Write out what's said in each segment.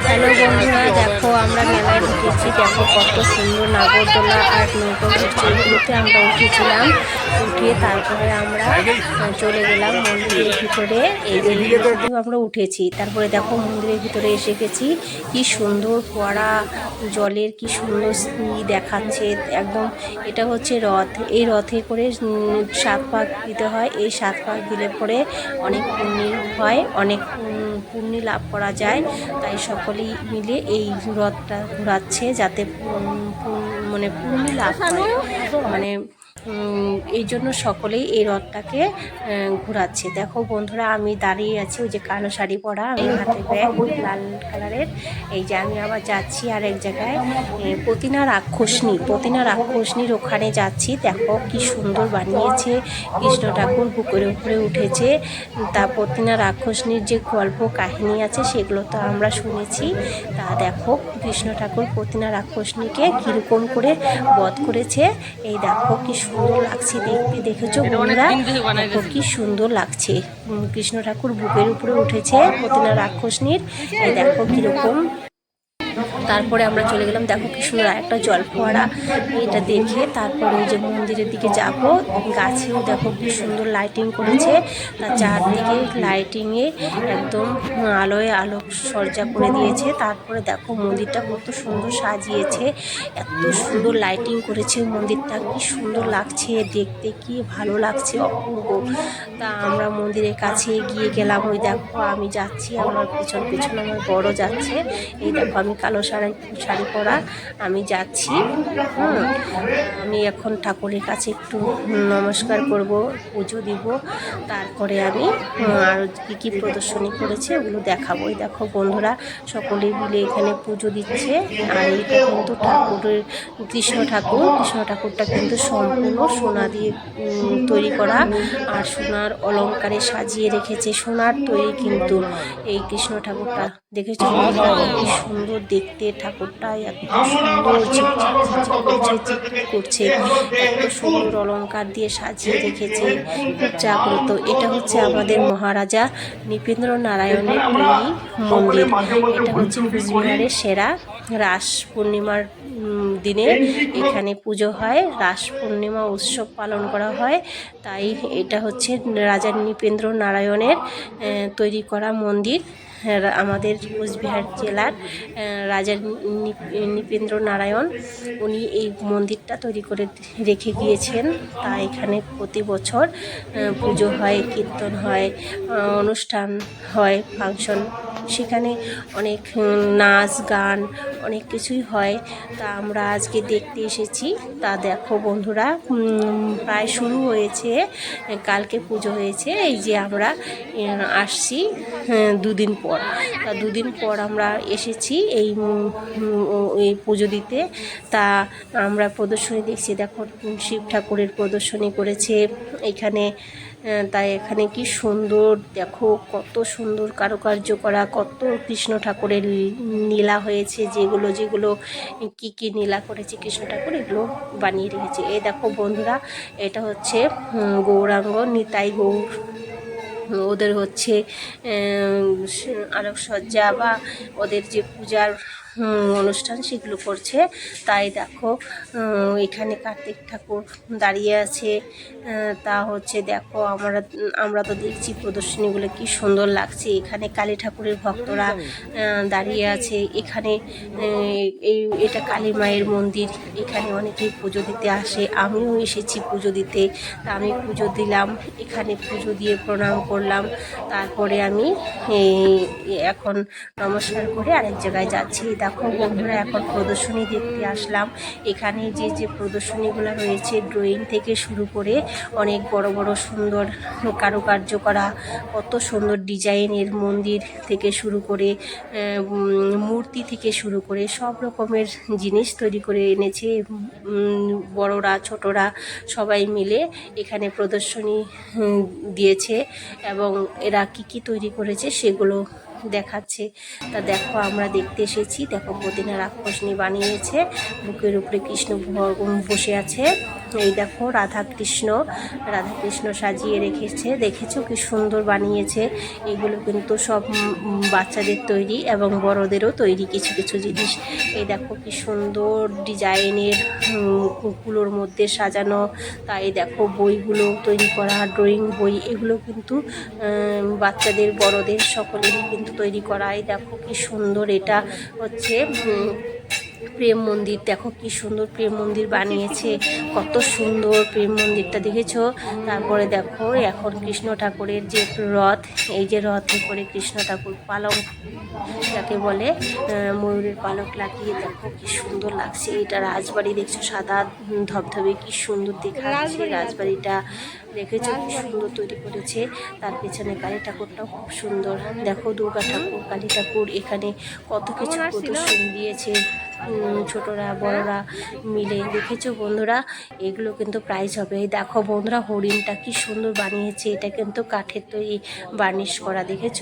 Hello বন্ধুরা দেখো আমরা মেলায় ঢুকেছি দেখো কত সুন্দর নাগরদোলা আর নৌকো এগুলোতে আমরা উঠেছিলাম উঠিয়ে তারপরে আমরা চলে গেলাম মন্দিরের ভিতরে। এই আমরা উঠেছি। তারপরে দেখো মন্দিরের ভিতরে এসে গেছি। কি সুন্দর ফোয়ারা জলের কি সুন্দর দেখাচ্ছে। একদম এটা হচ্ছে রথ। এই রথে করে সাত পাক দিতে হয়। এই সাত পাক দিলে পরে অনেক পুণ্য হয় অনেক পুণ্য লাভ করা যায়। তাই সকলেই মিলে এই রথটা ঘোরাচ্ছে। যাতে মানে পুণ্য লাভ মানে এই জন্য সকলেই এই রথটাকে ঘোরাচ্ছে। দেখো বন্ধুরা আমি দাঁড়িয়ে আছি ওই যে কালো শাড়ি পরা আমি হাতে ব্যাগ লাল কালারের। এই যে আমি আবার যাচ্ছি আর এক জায়গায় এ, প্রতিনা রাক্ষসনী প্রতিনা রাক্ষসনীর ওখানে যাচ্ছি। দেখো কি সুন্দর বানিয়েছে কৃষ্ণ ঠাকুর বুকের উপরে উঠেছে। তা প্রতিনা রাক্ষসনীর যে গল্প কাহিনী আছে সেগুলো তো আমরা শুনেছি। তা দেখো কৃষ্ণ ঠাকুর প্রতিনা রাক্ষসনীকে কীরকম করে বধ করেছে। এই দেখো কি সুন্দর লাগছে দেখতে। দেখেছ বন্ধুরা? দেখো কি সুন্দর লাগছে। কৃষ্ণ ঠাকুর বুকের উপরে উঠেছে প্রতিনা রাক্ষসনীর। দেখো কীরকম তারপরে আমরা চলে গেলাম, দেখো কি সুন্দর একটা জল ফোয়ারা এটা দেখে তারপরে ওই যে মন্দিরের দিকে যাব। গাছেও দেখো কি সুন্দর লাইটিং করেছে। তার চারদিকে লাইটিংয়ে একদম আলোয় আলোক সজ্জা করে দিয়েছে। তারপরে দেখো মন্দিরটা কত সুন্দর সাজিয়েছে। এত সুন্দর লাইটিং করেছে মন্দিরটা। কি সুন্দর লাগছে দেখতে, কি ভালো লাগছে, অপূর্ব। তা আমরা মন্দিরের কাছে গিয়ে গেলাম। ওই দেখো আমি যাচ্ছি, আমার পিছন পিছন আমার বড় যাচ্ছে। এই দেখো আমি কালো শাড়ি শাড়ি পরা, আমি যাচ্ছি। হুম, আমি এখন ঠাকুরের কাছে একটু নমস্কার করব, পুজো দিব। তারপরে আমি আরও কী কী প্রদর্শনী করেছে ওগুলো দেখাবো। এই দেখো বন্ধুরা, সকলে মিলে এখানে পুজো দিচ্ছে। আর এইটা কিন্তু ঠাকুরের কৃষ্ণ ঠাকুর। কৃষ্ণ ঠাকুরটা কিন্তু সম্পূর্ণ সোনা দিয়ে তৈরি করা। আর সোনার অলংকারে সাজিয়ে রেখেছে। সোনার তৈরি কিন্তু এই কৃষ্ণ ঠাকুরটা। দেখেছ সুন্দর দেখতে। ঠাকুরটা এত সুন্দর করছে, এত সুন্দর অলংকার দিয়ে সাজিয়ে রেখেছে, খুব জাগ্রত। এটা হচ্ছে আমাদের মহারাজা নৃপেন্দ্র নারায়ণের মন্দির। এটা হচ্ছে কুচবিহারের সেরা রাস পূর্ণিমার দিনে এখানে পুজো হয়, রাস পূর্ণিমা উৎসব পালন করা হয়। তাই এটা হচ্ছে রাজা নৃপেন্দ্র নারায়ণের তৈরি করা মন্দির। আমাদের কোচবিহার জেলার রাজা নৃপেন্দ্র নারায়ণ। উনি এই মন্দিরটা তৈরি করে রেখে গিয়েছেন। তা এখানে প্রতি বছর পুজো হয় কীর্তন হয় অনুষ্ঠান হয় ফাংশন। সেখানে অনেক নাচ গান অনেক কিছুই হয়। তা আমরা আজকে দেখতে এসেছি। তা দেখো বন্ধুরা প্রায় শুরু হয়েছে কালকে পুজো হয়েছে। এই যে আমরা আসছি হ্যাঁ, দুদিন পর। তা দুদিন পর আমরা এসেছি এই এই পুজো দিতে। তা আমরা প্রদর্শনী দেখছি, দেখো শিব ঠাকুরের প্রদর্শনী করেছে এখানে। তাই এখানে কি সুন্দর, দেখো কত সুন্দর কারুকার্য করা, কত কৃষ্ণ ঠাকুরের নীলা হয়েছে, যেগুলো যেগুলো কি কি নীলা করেছে কৃষ্ণ ঠাকুর, এগুলো বানিয়ে রেখেছে। এই দেখো বন্ধুরা, এটা হচ্ছে গৌরাঙ্গ নিতাই গৌর ওদের হচ্ছে আলোকসজ্জা বা ওদের যে পূজার অনুষ্ঠান সেগুলো করছে। তাই দেখো এখানে কার্তিক ঠাকুর দাঁড়িয়ে আছে। তা হচ্ছে দেখো আমরা আমরা তো দেখছি প্রদর্শনীগুলো কি সুন্দর লাগছে। এখানে কালী ঠাকুরের ভক্তরা দাঁড়িয়ে আছে। এখানে এই এটা কালী মায়ের মন্দির। এখানে অনেকেই পুজো দিতে আসে। আমিও এসেছি পুজো দিতে। তা আমি পুজো দিলাম। এখানে পুজো দিয়ে প্রণাম করলাম। তারপরে আমি এখন নমস্কার করে আরেক জায়গায় যাচ্ছি। দেখো বন্ধুরা, এখন প্রদর্শনী দেখতে আসলাম। এখানে যে যে প্রদর্শনীগুলো রয়েছে ড্রয়িং থেকে শুরু করে অনেক বড় বড় সুন্দর কারুকার্য করা, কত সুন্দর ডিজাইনের মন্দির থেকে শুরু করে মূর্তি থেকে শুরু করে সব রকমের জিনিস তৈরি করে এনেছে। বড়রা, ছোটরা সবাই মিলে এখানে প্রদর্শনী দিয়েছে এবং এরা কি কি তৈরি করেছে সেগুলো দেখাচ্ছে। তা দেখো, আমরা দেখতে এসেছি। দেখো প্রতিনা রাক্ষসনী বানিয়েছে। বুকের উপরে কৃষ্ণ বসে আছে। এই দেখো রাধা কৃষ্ণ রাধা কৃষ্ণ সাজিয়ে রেখেছে। দেখেছ কি সুন্দর বানিয়েছে? এগুলো কিন্তু সব বাচ্চাদের তৈরি এবং বড়দেরও তৈরি কিছু কিছু জিনিস। এই দেখো কি সুন্দর ডিজাইনের কুকুলোর মধ্যে সাজানো। তাই দেখো বইগুলো তৈরি করা, ড্রয়িং বই, এগুলো কিন্তু বাচ্চাদের, বড়দের সকলেরই কিন্তু তৈরি করা। এই দেখো কি সুন্দর এটা হচ্ছে প্রেম মন্দির। দেখো কি সুন্দর প্রেম মন্দির বানিয়েছে, কত সুন্দর প্রেম মন্দিরটা দেখেছ? তারপরে দেখো, এখন কৃষ্ণ ঠাকুরের যে রথ, এই যে রথে করে কৃষ্ণ ঠাকুর পালং যাকে বলে ময়ূরের পালক লাগিয়ে দেখো কি সুন্দর লাগছে। এটা রাজবাড়ি দেখছ, সাদা ধবধবে কি সুন্দর দেখাচ্ছে রাজবাড়িটা। দেখেছ কি সুন্দর তৈরি করেছে। তার পেছনে কালী ঠাকুরটাও খুব সুন্দর। দেখো দুর্গা ঠাকুর, কালী ঠাকুর এখানে কত কিছু প্রদর্শনী দিয়েছে। ছোটরা, বড়রা মিলে দেখেছ বন্ধুরা? এগুলো কিন্তু প্রাইজ হবে। দেখো বন্ধুরা, হরিণটা কি সুন্দর বানিয়েছে। এটা কিন্তু কাঠের তৈরি বার্নিশ করা, দেখেছ?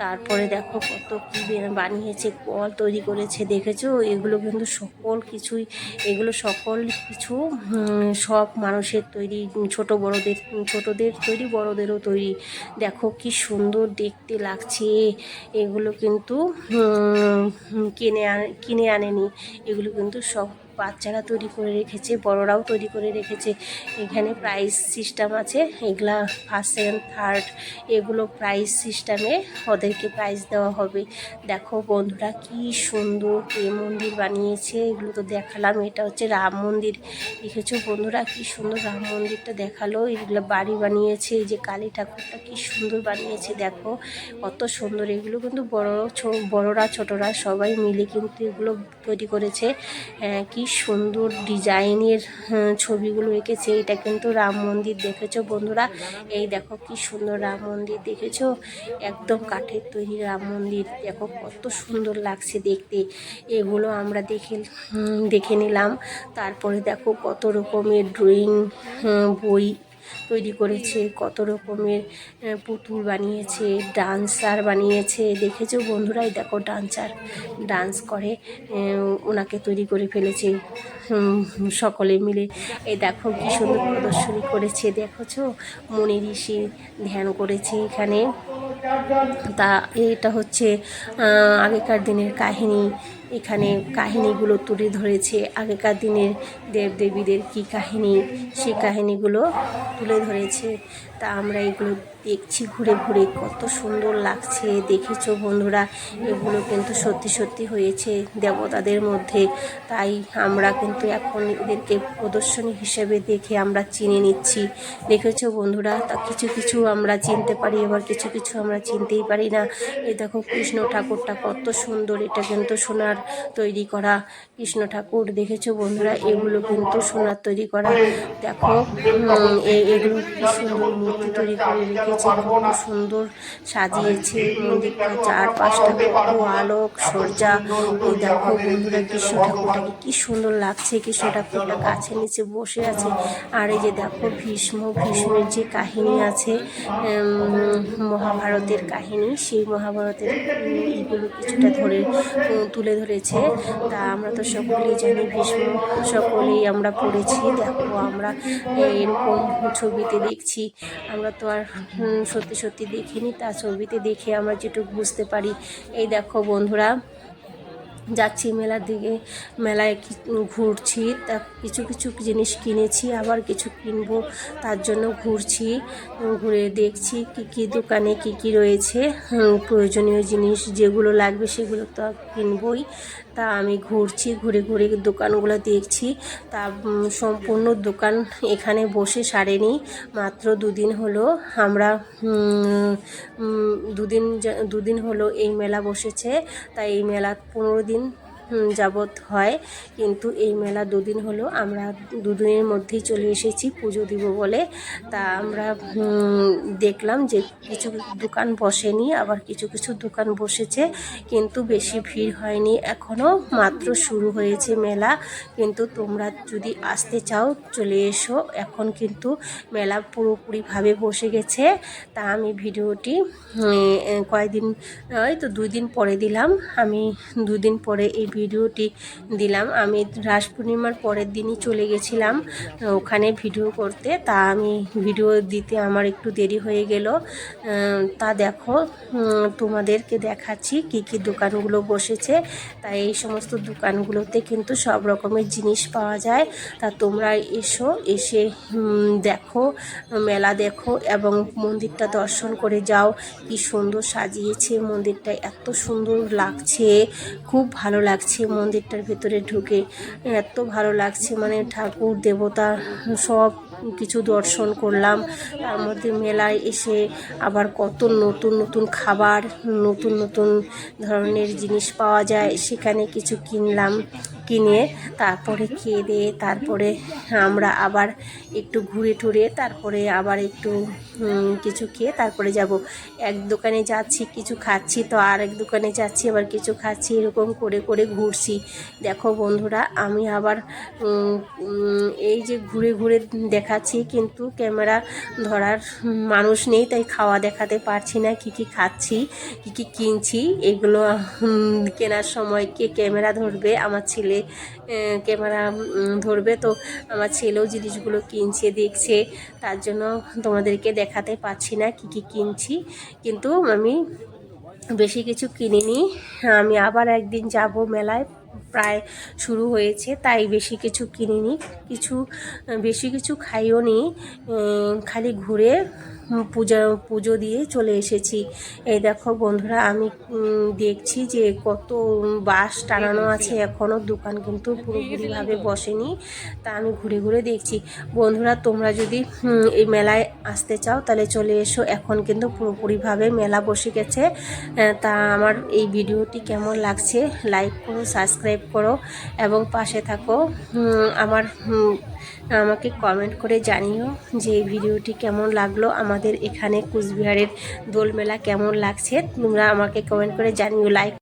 তারপরে দেখো কত কি বানিয়েছে, কল তৈরি করেছে, দেখেছ? এগুলো কিন্তু সকল কিছুই, এগুলো সকল কিছু সব মানুষের তৈরি, ছোট বড়দের, ছোটদের তৈরি, বড়দেরও তৈরি। দেখো কি সুন্দর দেখতে লাগছে। এগুলো কিন্তু কিনে আন, কিনে আনেনি। এগুলো কিন্তু সব বাচ্চারা তৈরি করে রেখেছে বড়রাও তৈরি করে রেখেছে। এখানে প্রাইস সিস্টেম আছে এগুলা ফার্স্ট সেকেন্ড থার্ড এগুলো প্রাইস সিস্টেমে ওদেরকে প্রাইজ দেওয়া হবে। দেখো বন্ধুরা কি সুন্দর প্রেম মন্দির বানিয়েছে এগুলো তো দেখালাম এটা হচ্ছে রাম মন্দির। দেখেছ বন্ধুরা কি সুন্দর রাম মন্দিরটা দেখাল এগুলো বাড়ি বানিয়েছে এই যে কালী ঠাকুরটা কি সুন্দর বানিয়েছে দেখো কত সুন্দর। এগুলো কিন্তু বড় বড়রা ছোটরা সবাই মিলে কিন্তু এগুলো তৈরি করেছে। আহ, কি সুন্দর ডিজাইনের ছবিগুলো এঁকেছে। এটা কিন্তু রাম মন্দির দেখেছ বন্ধুরা? এই দেখো কি সুন্দর রাম মন্দির দেখেছ? একদম কাঠের তৈরি রাম মন্দির। দেখো কত সুন্দর লাগছে দেখতে। এগুলো আমরা দেখে দেখে নিলাম। তারপরে দেখো কত রকমের ড্রয়িং বই। তৈরি করেছে, কত রকমের পুতুল বানিয়েছে, ডান্সার বানিয়েছে। দেখেছ বন্ধুরাই? দেখো ডান্সার, ডান্স করে ওনাকে তৈরি করে ফেলেছে। সকলে মিলে। এই দেখো কি সুন্দর প্রদর্শনী করেছে, দেখেছ? মনি ঋষি ধ্যান করেছে এখানে। তা, এটা হচ্ছে আগেকার দিনের কাহিনী। এখানে কাহিনীগুলো তুলে ধরেছে। আগেকার দিনের দেবদেবীদের কী কাহিনী সেই কাহিনীগুলো তুলে ধরেছে। তা আমরা এগুলো দেখছি ঘুরে ঘুরে। কত সুন্দর লাগছে। দেখেছ বন্ধুরা, এগুলো কিন্তু সত্যি সত্যি হয়েছে দেবতাদের মধ্যে। তাই আমরা কিন্তু এখন এদেরকে প্রদর্শনী হিসেবে দেখে আমরা চিনে নিচ্ছি। দেখেছ বন্ধুরা, তা কিছু কিছু আমরা চিনতে পারি, আবার কিছু কিছু আমরা চিনতেই পারি না। এই দেখো কৃষ্ণ ঠাকুরটা কত সুন্দর, এটা কিন্তু সোনার তৈরি করা। কৃষ্ণ ঠাকুর দেখেছ বন্ধুরা? এগুলো কিন্তু সোনার তৈরি করা। দেখো এগুলো কি সুন্দর মূর্তি তৈরি করে রেখেছে। কত সুন্দর সাজিয়েছে। মন্দিরটা চারপাশটা কত আলোক সজ্জা। এই দেখো বন্ধুরা কৃষ্ণ ঠাকুরটাকে কি সুন্দর লাগছে। কৃষ্ণ ঠাকুরটা গাছের নিচে বসে আছে। আর এই যে দেখো ভীষ্ম ভীষ্মের যে কাহিনী আছে মহাভারতের কাহিনী সেই মহাভারতের উম, এইগুলো কিছুটা ধরে তুলে তুলে ধরেছে তা আমরা তো সকলেই জানি ভীষ্ম, সকলেই আমরা পড়েছি, দেখো আমরা এরকম ছবিতে দেখছি, আমরা তো আর সত্যি সত্যি দেখিনি, তা ছবিতে দেখে আমরা যেটুকু বুঝতে পারি। এই দেখো বন্ধুরা যাচ্ছি মেলার দিকে, মেলায় ঘুরছি, তা কিছু কিছু জিনিস কিনেছি, আবার কিছু কিনবো, তার জন্য ঘুরছি, ঘুরে দেখছি কি কি দোকানে কি কি রয়েছে প্রয়োজনীয় জিনিস যেগুলো লাগবে সেগুলো তো কিনবই, তা আমি ঘুরছি, ঘুরে ঘুরে দোকানগুলো দেখছি, তা সম্পূর্ণ দোকান এখানে বসে সারেনি, মাত্র দুদিন হলো আমরা দুদিন দুদিন হলো এই মেলা বসেছে তাই এই মেলা পনেরো দিন হুম, যাবৎ হয়। কিন্তু এই মেলা দুদিন হলো। আমরা দুদিনের মধ্যেই চলে এসেছি পুজো দিব বলে। তা আমরা দেখলাম যে কিছু দোকান বসেনি, আবার কিছু কিছু দোকান বসেছে। কিন্তু বেশি ভিড় হয়নি। এখনও মাত্র শুরু হয়েছে মেলা। কিন্তু তোমরা যদি আসতে চাও, চলে এসো। এখন কিন্তু মেলা পুরোপুরিভাবে বসে গেছে। তা আমি ভিডিওটি কয়েকদিন ওই তো দুই দিন পরে দিলাম। আমি দুদিন পরে এই ভিডিওটি দিলাম। আমি রাস পূর্ণিমার পরের দিনই চলে গেছিলাম, ওখানে ভিডিও করতে। তা আমি ভিডিও দিতে আমার একটু দেরি হয়ে গেল। তা দেখো তোমাদেরকে দেখাচ্ছি কি কি দোকানগুলো বসেছে। তাই এই সমস্ত দোকানগুলোতে কিন্তু সব রকমের জিনিস পাওয়া যায়। তা তোমরা এসো, এসে দেখো, মেলা দেখো এবং মন্দিরটা দর্শন করে যাও। কি সুন্দর সাজিয়েছে মন্দিরটা, এত সুন্দর লাগছে। খুব ভালো লাগছে। মন্দিরটার ভেতরে ঢুকে। এত ভালো লাগছে মানে ঠাকুর, দেবতা, সব কিছু দর্শন করলাম। তার মধ্যে মেলায় এসে আবার কত নতুন নতুন খাবার, নতুন নতুন ধরনের জিনিস পাওয়া যায়। সেখানে কিছু কিনলাম। কিনে তারপরে খেয়ে দিয়ে তারপরে আমরা আবার একটু ঘুরে টুরে তারপরে আবার একটু কিছু খেয়ে তারপরে যাব। এক দোকানে যাচ্ছি, কিছু খাচ্ছি তো আর এক দোকানে যাচ্ছি, আবার কিছু খাচ্ছি, এরকম করে করে ঘুরছি। দেখো বন্ধুরা, আমি আবার এই যে ঘুরে ঘুরে দেখাচ্ছি, কিন্তু ক্যামেরা ধরার মানুষ নেই, তাই খাওয়া দেখাতে পারছি না, কি কি খাচ্ছি, কি কি কিনছি, এগুলো কেনার সময় কে ক্যামেরা ধরবে, আমার ছেলে ক্যামেরা ধরবে। তো আমার ছেলেও জিনিসগুলো কিনছে, দেখছে। তার জন্য তোমাদেরকে দেখাতে পারছি না কি কি কিনছি। কিন্তু আমি বেশি কিছু কিনিনি। আমি আবার একদিন যাব মেলায়। প্রায় শুরু হয়েছে, তাই বেশি কিছু কিনিনি। কিছু, বেশি কিছু খাইও নি খালি ঘুরে পূজা, পুজো দিয়ে চলে এসেছি। এই দেখো বন্ধুরা, আমি দেখছি যে কত বাস টানানো আছে এখনও দোকান কিন্তু পুরোপুরিভাবে বসেনি, তা আমি ঘুরে ঘুরে দেখছি। বন্ধুরা, তোমরা যদি এই মেলায় আসতে চাও, তাহলে চলে এসো। এখন কিন্তু পুরোপুরিভাবে মেলা বসে গেছে তা আমার এই ভিডিওটি কেমন লাগছে, লাইক করো, সাবস্ক্রাইব করো এবং পাশে থাকো। আমার আমাকে কমেন্ট করে জানিও যে এই ভিডিওটি কেমন লাগল, আমাদের এখানে কুচবিহারের দোলমেলা কেমন লাগছে। তোমরা আমাকে কমেন্ট করে জানিও লাইক